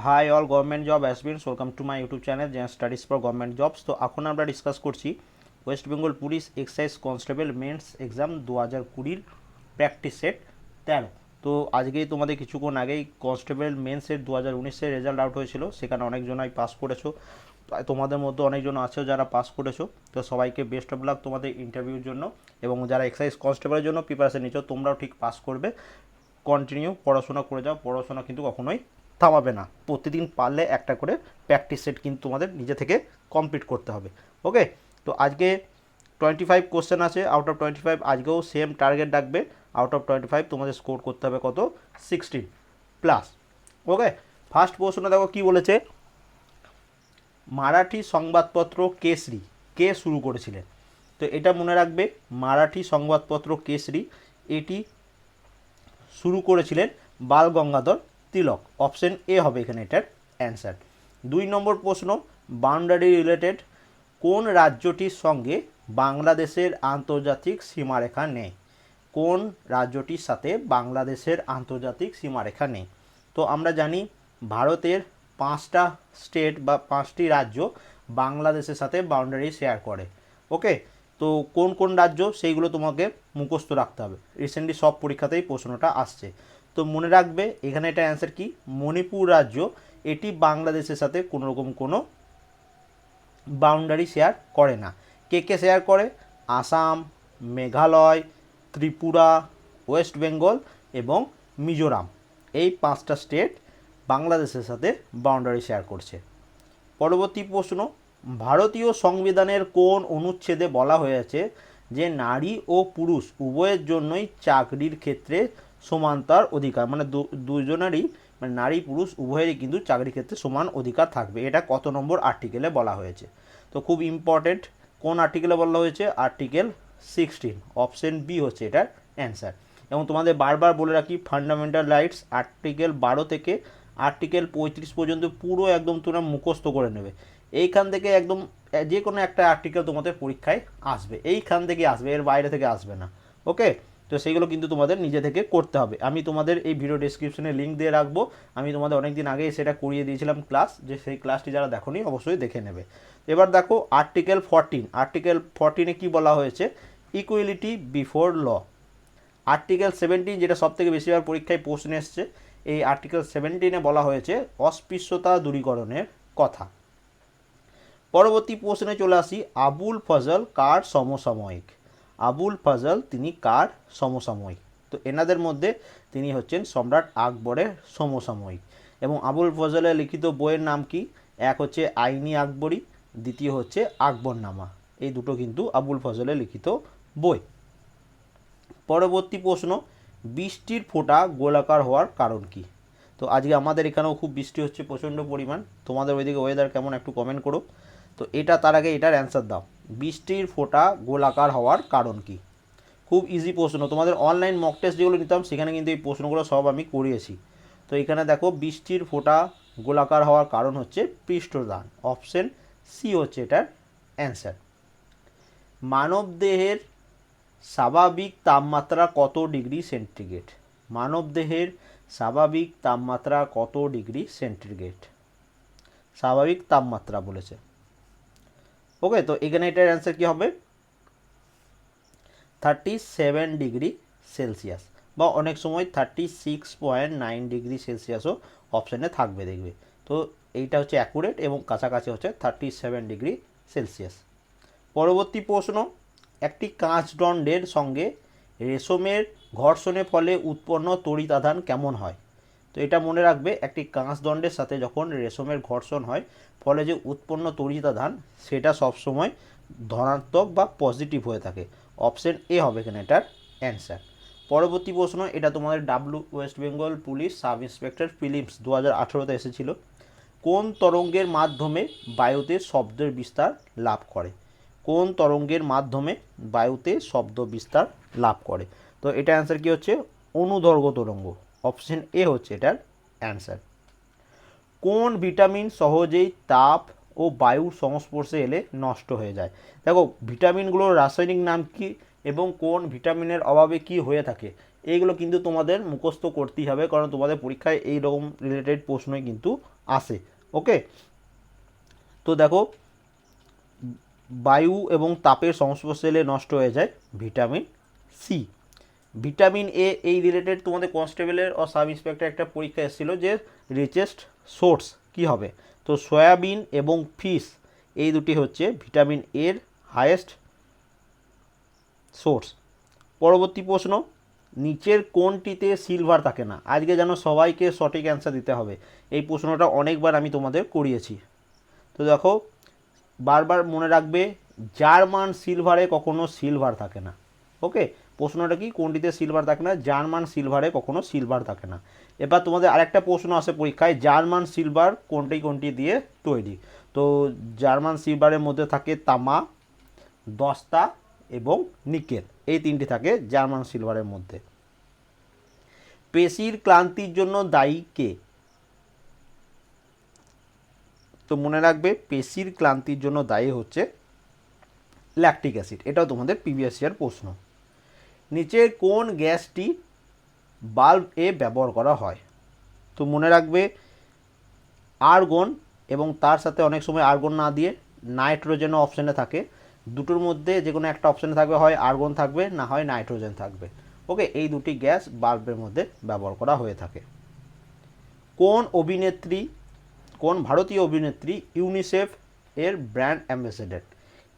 Hi all government job aspirants welcome to my YouTube channel Gen Studies for government jobs তো এখন আমরা discuss করছি West Bengal police excise constable mains exam দু হাজার কুড়ির practice set তেরো। তো আজকেই তোমাদের কিছুক্ষণ আগেই কনস্টেবল মেন্সের দু হাজার উনিশের রেজাল্ট আউট হয়েছিল, সেখানে অনেকজনাই পাস করেছ। তোমাদের মধ্যে অনেকজন আছো যারা পাস করেছ, তো সবাইকে বেস্ট অফ লাক তোমাদের ইন্টারভিউর জন্য এবং যারা এক্সাইজ কনস্টেবলের জন্য প্রিপারেশন নিচ্ছ, তোমরাও ঠিক পাস করবে। কন্টিনিউ পড়াশোনা করে যাও, পড়াশোনা কিন্তু কখনোই থামাবে না। প্রতিদিন পারলে একটা করে প্র্যাকটিস সেট কিন্তু তোমাদের নিজে থেকে কমপ্লিট করতে হবে। ওকে তো আজকে টোয়েন্টি ফাইভ কোশ্চেন আছে আউট অফ টোয়েন্টি ফাইভ আজকেও সেম টার্গেট ডাকবে আউট অফ টোয়েন্টি ফাইভ তোমাদের স্কোর করতে হবে কত? সিক্সটিন প্লাস ওকে ফার্স্ট প্রশ্ন দেখো কী বলেছে? মারাঠি সংবাদপত্র কেসরি কে শুরু করেছিলেন তো এটা মনে রাখবে, মারাঠি সংবাদপত্র কেসরি এটি শুরু করেছিলেন বাল গঙ্গাধর তিলক অপশন এ হবে এখানে এটার অ্যান্সার দুই নম্বর প্রশ্ন বাউন্ডারি রিলেটেড কোন রাজ্যটির সঙ্গে বাংলাদেশের আন্তর্জাতিক সীমারেখা নেই? কোন রাজ্যটির সাথে বাংলাদেশের আন্তর্জাতিক সীমারেখা নেই? তো আমরা জানি ভারতের পাঁচটা স্টেট বা পাঁচটি রাজ্য বাংলাদেশের সাথে বাউন্ডারি শেয়ার করে। ওকে? তো কোন কোন রাজ্য, সেইগুলো তোমাকে মুখস্থ রাখতে হবে। রিসেন্টলি সব পরীক্ষাতেই প্রশ্নটা আসছে। তো মনে রাখবে, এখানে এটা অ্যান্সার কি? মণিপুর রাজ্য, এটি বাংলাদেশের সাথে কোনো রকম কোনো বাউন্ডারি শেয়ার করে না। কে কে শেয়ার করে? আসাম, মেঘালয়, ত্রিপুরা, ওয়েস্ট বেঙ্গল এবং মিজোরাম। এই পাঁচটা স্টেট বাংলাদেশের সাথে বাউন্ডারি শেয়ার করছে। পরবর্তী প্রশ্ন, ভারতীয় সংবিধানের কোন অনুচ্ছেদে বলা হয়েছে যে নারী ও পুরুষ উভয়ের জন্যই চাকরির ক্ষেত্রে সমানতার অধিকার। মানে দুজনেরই মানে নারী, পুরুষ, উভয়েরই কিন্তু চাকরির ক্ষেত্রে সমান অধিকার থাকবে। এটা কত নম্বর আর্টিকেলে বলা হয়েছে। তো খুব ইম্পর্টেন্ট কোন আর্টিকেলে বলা হয়েছে? আর্টিকেল সিক্সটিন অপশন বি হচ্ছে এটার অ্যান্সার এবং তোমাদের বারবার বলে রাখি ফান্ডামেন্টাল রাইটস আর্টিকেল বারো থেকে আর্টিকেল পঁয়ত্রিশ পর্যন্ত পুরো একদম তোমরা মুখস্থ করে নেবে। এইখান থেকে একদম যে কোনো একটা আর্টিকেল তোমাদের পরীক্ষায় আসবে। এইখান থেকে আসবে, এর বাইরে থেকে আসবে না। ওকে তো সেইগুলো কিন্তু তোমাদের নিজে থেকে করতে হবে। আমি তোমাদের এই ভিডিও ডেসক্রিপশনে লিঙ্ক দিয়ে রাখব। আমি তোমাদের অনেক দিন আগেই সেটা করিয়ে দিয়েছিলাম ক্লাস যে সেই ক্লাসটি যারা দেখোনি অবশ্যই দেখে নেবে। এবার দেখো আর্টিকেল ফরটিন আর্টিকেল ফরটিনে কি বলা হয়েছে? Equality before law article seventeen যেটা সব থেকে বেশিরভাগ পরীক্ষায় প্রশ্ন এসছে, এই আর্টিকেল সেভেন্টিনে বলা হয়েছে অস্পৃশ্যতা দূরীকরণের কথা। পরবর্তী প্রশ্নে চলে আসি, আবুল ফজল কার সমসাময়িক? আবুল ফজল, তিনি কার সমসাময়িক? তো এনাদের মধ্যে তিনি হচ্ছেন সম্রাট আকবরের সমসাময়িক। এবং আবুল ফজলের লিখিত বইয়ের নাম কি? এক হচ্ছে আইনি আকবরী, দ্বিতীয় হচ্ছে আকবরনামা। এই দুটো কিন্তু আবুল ফজলের লিখিত বই। পরবর্তী প্রশ্ন, বৃষ্টির ফোঁটা গোলাকার হওয়ার কারণ কি? তো আজকে আমাদের এখানেও খুব বৃষ্টি হচ্ছে, প্রচণ্ড পরিমাণ। তোমাদের ওইদিকে ওয়েদার কেমন একটু কমেন্ট করো। তো এটা তার আগে এটার অ্যান্সার দাও। বৃষ্টির ফোঁটা গোলাকার হওয়ার কারণ কি? খুব ইজি প্রশ্ন। তোমাদের অনলাইন মক টেস্ট যেগুলো নিতাম, সেখানে কিন্তু এই প্রশ্নগুলো সব আমি করিয়েছি। তো এখানে দেখো, বৃষ্টির ফোঁটা গোলাকার হওয়ার কারণ হচ্ছে পৃষ্ঠদান। অপশন সি হচ্ছে এটার অ্যান্সার মানবদেহের স্বাভাবিক তাপমাত্রা কত ডিগ্রি সেন্টিগ্রেড? মানবদেহের স্বাভাবিক তাপমাত্রা কত ডিগ্রি সেন্টিগ্রেড? স্বাভাবিক তাপমাত্রা বলেছে। ওকে তো এখানে এটার অ্যান্সার কী হবে? থার্টি সেভেন ডিগ্রি সেলসিয়াস বা অনেক সময় thirty six point nine degree সেলসিয়াসও অপশানে থাকবে, দেখবে। তো এইটা হচ্ছে অ্যাকুরেট এবং কাছাকাছি হচ্ছে থার্টি সেভেন ডিগ্রি সেলসিয়াস পরবর্তী প্রশ্ন, একটি কাঁচদণ্ডের সঙ্গে রেশমের ঘর্ষণের ফলে উৎপন্ন তড়িতাধান কেমন হয়? তো এটা মনে রাখবে, একটি কাঁচদণ্ডের সাথে যখন রেশমের ঘর্ষণ হয়, ফলে যে উৎপন্ন তড়িতাধান সেটা সবসময় ধনাত্মক বা পজিটিভ হয়ে থাকে। অপশন এ হবে এখানে এটার অ্যান্সার পরবর্তী প্রশ্ন, এটা তোমাদের W West Bengal police sub inspector Philips দু হাজার আঠেরোতে এসেছিল। কোন তরঙ্গের মাধ্যমে বায়ুতে শব্দের বিস্তার লাভ করে? কোন তরঙ্গের মাধ্যমে বায়ুতে শব্দ বিস্তার লাভ করে? তো এটা অ্যান্সার কি হচ্ছে? অনুদৈর্ঘ্য তরঙ্গ। অপশন এ হচ্ছে এটার অ্যান্সার। কোন ভিটামিন সহজেই তাপ ও বায়ুর সংস্পর্শে এলে নষ্ট হয়ে যায়? দেখো, ভিটামিনগুলোর রাসায়নিক নাম কি এবং কোন ভিটামিনের অভাবে কি হয়ে থাকে? এইগুলো কিন্তু তোমাদের মুখস্থ করতেই হবে, কারণ তোমাদের পরীক্ষায় এই রকম রিলেটেড প্রশ্নই কিন্তু আসে ওকে তো দেখো, বায়ু এবং তাপের সংস্পর্শে এলে নষ্ট হয়ে যায় ভিটামিন সি। ভিটামিন এ এই রিলেটেড তোমাদের কনস্টেবলের ও সাব ইন্সপেক্টর একটা পরীক্ষা এসেছিল যে রিচেস্ট সোর্স কি হবে? তো সয়াবিন এবং ফিশ এই দুটি হচ্ছে ভিটামিন এর হায়েস্ট সোর্স পরবর্তী প্রশ্ন, নিচের কোনটিতে সিলভার থাকে না? আজকে যেন সবাইকে সঠিক অ্যান্সার দিতে হবে। এই প্রশ্নটা অনেকবার আমি তোমাদের করিয়েছি। তো দেখো, বারবার মনে রাখবে, জার্মান সিলভারে কখনো সিলভার থাকে না। ওকে? প্রশ্নটা কি? কোনটিতে সিলভার থাকে না? জার্মান সিলভারে কখনো সিলভার থাকে না। এবার তোমাদের আরেকটা প্রশ্ন আসে পরীক্ষায়, জার্মান সিলভার কোনটি কোনটি দিয়ে তৈরি? তো জার্মান সিলভারের মধ্যে থাকে তামা, দস্তা এবং নিকেল। এই তিনটি থাকে জার্মান সিলভারের মধ্যে। পেশির ক্লান্তির জন্য দায়ী কে? তো মনে রাখবে, পেশির ক্লান্তির জন্য দায়ী হচ্ছে ল্যাকটিক অ্যাসিড এটাও তোমাদের প্রিভিয়াস ইয়ার প্রশ্ন। নিচের কোন গ্যাসটি বাল্ব এ ব্যবহার করা হয়? তো মনে রাখবে, আর্গন এবং তার সাথে অনেক সময় আর্গন না দিয়ে নাইট্রোজেনও অপশানে থাকে। দুটোর মধ্যে যে কোনো একটা অপশানে থাকবে, হয় আর্গন থাকবে, না হয় নাইট্রোজেন থাকবে। ওকে, এই দুটি গ্যাস বাল্বের মধ্যে ব্যবহার করা হয়ে থাকে। কোন অভিনেত্রী, কোন ভারতীয় অভিনেত্রী ইউনিসেফ এর ব্র্যান্ড অ্যাম্বাসেডার?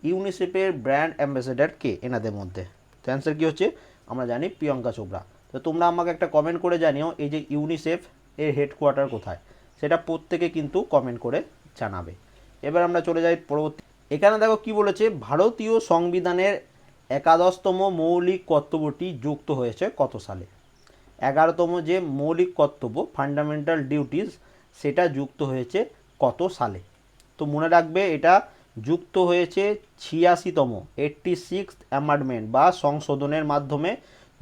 ইউনিসেফের ব্র্যান্ড অ্যাম্বাসেডার কে? এনাদের মধ্যে। তো অ্যান্সার কী হচ্ছে? আমরা জানি প্রিয়ঙ্কা চোপড়া। তো তোমরা আমাকে একটা কমেন্ট করে জানিও, এই যে ইউনিসেফ এর হেডকোয়ার্টার কোথায়? সেটা প্রত্যেকে কিন্তু কমেন্ট করে জানাবে। এবার আমরা চলে যাই পরবর্তী। এখানে দেখো কি বলেছে, ভারতীয় সংবিধানের একাদশতম মৌলিক কর্তব্যটি যুক্ত হয়েছে কত সালে? এগারোতম যে মৌলিক কর্তব্য ফান্ডামেন্টাল ডিউটিস সেটা যুক্ত হয়েছে কত সালে? তো মনে রাখবে, এটা যুক্ত হয়েছে ছিয়াশিতম এইট্টি সিক্স অ্যামান্ডমেন্ট বা সংশোধনের মাধ্যমে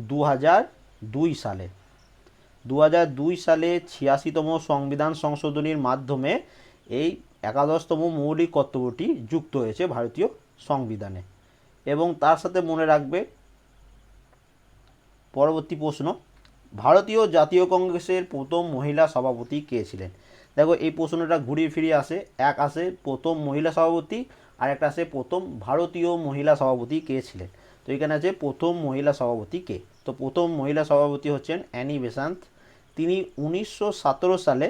দু দুই সালে। দু দুই সালে ছিয়াশিতম সংবিধান সংশোধনীর মাধ্যমে এই একাদশতম মৌলিক কর্তব্যটি যুক্ত হয়েছে ভারতীয় সংবিধানে। এবং তার সাথে মনে রাখবে পরবর্তী প্রশ্ন, ভারতীয় জাতীয় কংগ্রেসের প্রথম মহিলা সভাপতি কে ছিলেন? দেখো, এই প্রশ্নটা ঘুরিয়ে ফিরিয়ে আসে। এক আসে প্রথম মহিলা সভাপতি, আর একটা আসে প্রথম ভারতীয় মহিলা সভাপতি কে ছিলেন। তো এখানে আছে প্রথম মহিলা সভাপতি কে? তো প্রথম মহিলা সভাপতি হচ্ছেন অ্যানি বেসান্ত। তিনি উনিশশো সতেরো সালে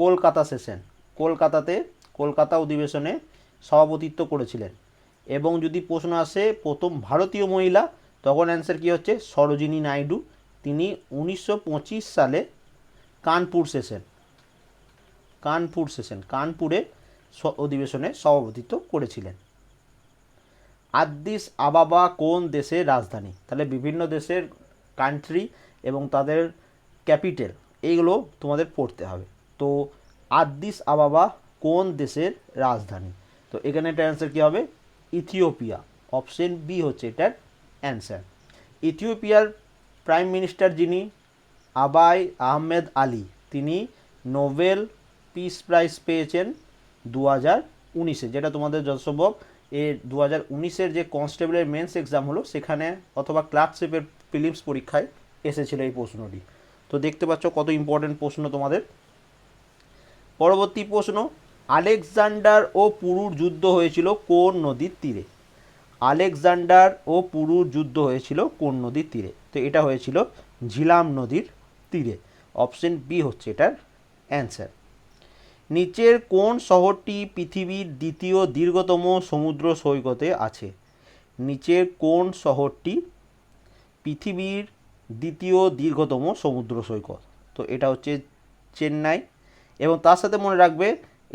কলকাতা সেশন, কলকাতাতে কলকাতা অধিবেশনে সভাপতিত্ব করেছিলেন। এবং যদি প্রশ্ন আসে প্রথম ভারতীয় মহিলা, তখন অ্যান্সার কী হচ্ছে? সরোজিনী নাইডু। তিনি উনিশশো পঁচিশ সালে কানপুর সেশন। কানপুর সেশন, কানপুরে অধিবেশনে সভাপতিত্ব করেছিলেন। আদ্দিস আবাবা কোন দেশের রাজধানী? তাহলে বিভিন্ন দেশের কান্ট্রি এবং তাদের ক্যাপিটাল এইগুলো তোমাদের পড়তে হবে। তো আদ্দিস আবাবা কোন দেশের রাজধানী? তো এখানে এটা অ্যান্সার কী হবে? ইথিওপিয়া। অপশন বি হচ্ছে এটার অ্যান্সার ইথিওপিয়ার প্রাইম মিনিস্টার যিনি, আবাই আহমেদ আলী, তিনি নোবেল পিস প্রাইজ পেয়েছেন দু হাজার উনিশে, যেটা তোমাদের যত সম্ভব এর দু হাজার উনিশের যে কনস্টেবলের মেন্স এক্সাম হলো, সেখানে অথবা ক্লার্কশিপের প্রিলিমস পরীক্ষায় এসেছিল এই প্রশ্নটি। তো দেখতে পাচ্ছ কত ইম্পর্টেন্ট প্রশ্ন তোমাদের। পরবর্তী প্রশ্ন, আলেকজান্ডার ও পুরুর যুদ্ধ হয়েছিল কোন নদীর তীরে? আলেকজান্ডার ও পুরুর যুদ্ধ হয়েছিল কোন নদীর তীরে? তো এটা হয়েছিল ঝিলাম নদীর তীরে। অপশন বি হচ্ছে এটার অ্যান্সার। নিচের কোন শহরটি পৃথিবীর দ্বিতীয় দীর্ঘতম সমুদ্র সৈকতে আছে? নিচের কোন শহরটি পৃথিবীর দ্বিতীয় দীর্ঘতম সমুদ্র সৈকত? তো এটা হচ্ছে চেন্নাই। এবং তার সাথে মনে রাখবে,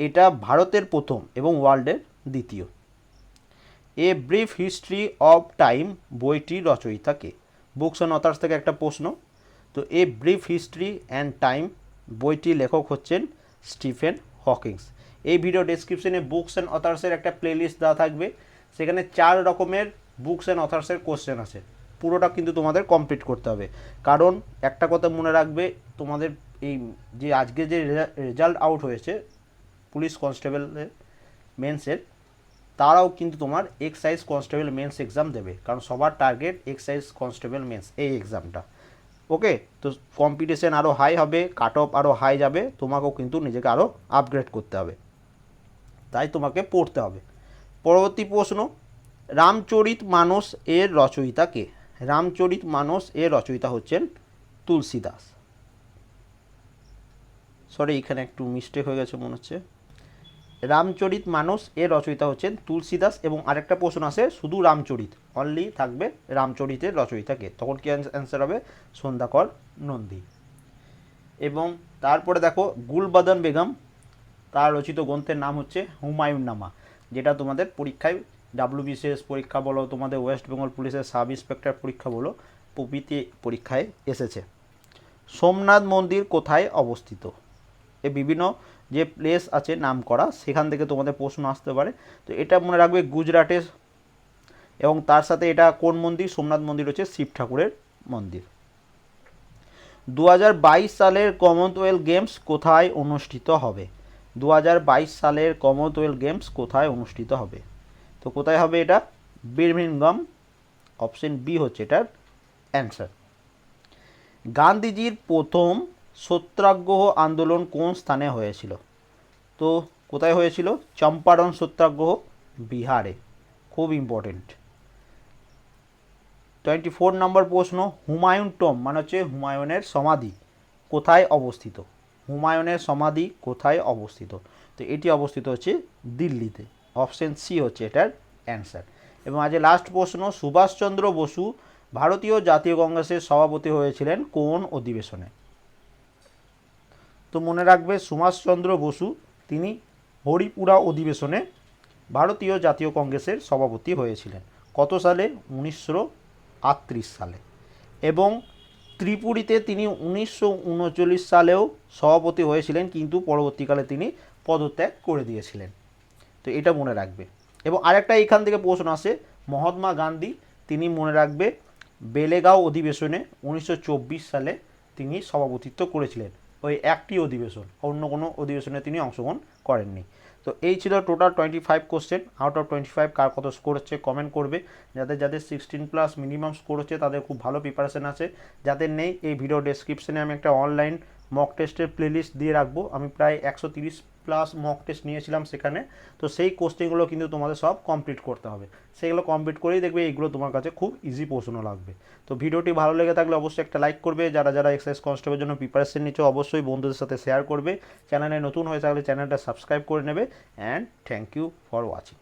এটা ভারতের প্রথম এবং ওয়ার্ল্ডের দ্বিতীয়। A brief history of time বইটি রচয়িতা কে? বুকস অ্যান্ড অথার্স থেকে একটা প্রশ্ন। তো a brief history and time বইটির লেখক হচ্ছেন স্টিফেন হকিংস এই ভিডিও ডেসক্রিপশনে বুকস অ্যান্ড অথার্সের একটা প্লেলিস্ট দেওয়া থাকবে। সেখানে চার রকমের বুকস অ্যান্ড অথার্সের কোশ্চেন আছে। পুরোটা কিন্তু তোমাদের কমপ্লিট করতে হবে। কারণ একটা কথা মনে রাখবে, তোমাদের এই যে আজকে যে রেজাল্ট আউট হয়েছে পুলিশ কনস্টেবলের মেন্সের তারাও কিন্তু তোমার এক্সাইজ কনস্টেবল মেন্স এক্সাম দেবে। কারণ সবার টার্গেট এক্সাইজ কনস্টেবল মেন্স এই এক্সামটা ওকে তো কম্পিটিশন আরও হাই হবে কাট অফ আরও হাই যাবে, তোমাকেও কিন্তু নিজেকে আরও আপগ্রেড করতে হবে। তাই তোমাকে পড়তে হবে। পরবর্তী প্রশ্ন, রামচরিত মানস এর রচয়িতা কে? রামচরিত মানস এর রচয়িতা হচ্ছেন তুলসী দাস সরি এখানে একটু মিস্টেক হয়ে গেছে মনে হচ্ছে। রামচরিত মানস এর রচয়িতা হচ্ছেন তুলসীদাস এবং আরেকটা প্রশ্ন আছে, শুধু রামচরিত অনলি থাকবে রামচরিতের রচয়িতাকে। তখন কি অ্যান্সার হবে? সন্ধ্যাকর নন্দী। এবং তারপরে দেখো, গুলবাদন বেগম, তার রচিত গ্রন্থের নাম হচ্ছে হুমায়ুন নামা যেটা তোমাদের পরীক্ষায় ডাব্লিউবিসিএস পরীক্ষা বলো, তোমাদের ওয়েস্ট বেঙ্গল পুলিশের সাব ইন্সপেক্টর পরীক্ষা বলো, প্রভৃতি পরীক্ষায় এসেছে। সোমনাথ মন্দির কোথায় অবস্থিত? এ বিভিন্ন যে প্লেস আছে নাম করা সেখান থেকে তোমাদের প্রশ্ন আসতে পারে। তো এটা মনে রাখবে গুজরাটের এবং তার সাথে এটা কোন মন্দির? সোমনাথ মন্দির হচ্ছে শিব ঠাকুরের মন্দির। দু হাজার বাইশ সালের কমনওয়েলথ গেমস কোথায় অনুষ্ঠিত হবে? দু হাজার বাইশ সালের কমনওয়েলথ গেমস কোথায় অনুষ্ঠিত হবে? তো কোথায় হবে এটা? বিরমিনগম অপশন বি হচ্ছে এটার অ্যান্সার গান্ধীজির প্রথম সত্যাগ্রহ আন্দোলন কোন স্থানে হয়েছিল? তো কোথায় হয়েছিল? চম্পারণ সত্যাগ্রহ বিহারে। খুব ইম্পর্টেন্ট টোয়েন্টি ফোর নম্বর প্রশ্ন, হুমায়ুন টম মানে হচ্ছে হুমায়ুনের সমাধি কোথায় অবস্থিত? হুমায়ুনের সমাধি কোথায় অবস্থিত? তো এটি অবস্থিত হচ্ছে দিল্লিতে। অপশন সি হচ্ছে এটার অ্যান্সার এবং আজ লাস্ট প্রশ্ন, সুভাষচন্দ্র বসু ভারতীয় জাতীয় কংগ্রেসের সভাপতি হয়েছিলেন কোন অধিবেশনে? তো মনে রাখবে সুভাষচন্দ্র বসু। তিনি হরিপুরা অধিবেশনে ভারতীয় জাতীয় কংগ্রেসের সভাপতি হয়েছিলেন। কত সালে? উনিশশো আটত্রিশ সালে। এবং ত্রিপুরীতে তিনি উনিশশো উনচল্লিশ সালেও সভাপতি হয়েছিলেন, কিন্তু পরবর্তীকালে তিনি পদত্যাগ করে দিয়েছিলেন। তো এটা মনে রাখবে। এবং আরেকটা এখান থেকে প্রশ্ন আসে, মহাত্মা গান্ধী, তিনি মনে রাখবে বেলেগাঁও অধিবেশনে উনিশশো চব্বিশ সালে তিনি সভাপতিত্ব করেছিলেন। ওই একটি অধিবেশন অন্য কোনো অধিবেশনে তিনি অংশগ্রহণ করেননি। তো এই ছিল total twenty five question out of twenty five কার কত স্কোর হচ্ছে কমেন্ট করবে। যাদের যাদের সিক্সটিন প্লাস মিনিমাম স্কোর হচ্ছে, তাদের খুব ভালো প্রিপারেশন আছে। যাদের নেই, এই ভিডিও ডেসক্রিপশনে আমি একটা অনলাইন মক টেস্টের প্লেলিস্ট দিয়ে রাখব। আমি প্রায় একশো তিরিশ প্লাস মক টেস্ট নিয়েছিলাম সেখানে। তো সেই কোশ্চেনগুলো কিন্তু তোমাদের সব কমপ্লিট করতে হবে। সেগুলো কমপ্লিট করেই দেখবে এইগুলো তোমার কাছে খুব ইজি প্রশ্ন লাগবে। তো ভিডিওটি ভালো লেগে থাকলে অবশ্যই একটা লাইক করবে। যারা যারা এক্সাইজ কনস্টেবলের জন্য প্রিপারেশন নিচ্ছ অবশ্যই বন্ধুদের সাথে শেয়ার করবে। চ্যানেলে নতুন হয়ে থাকলে চ্যানেলটা সাবস্ক্রাইব করে নেবে। And thank you for watching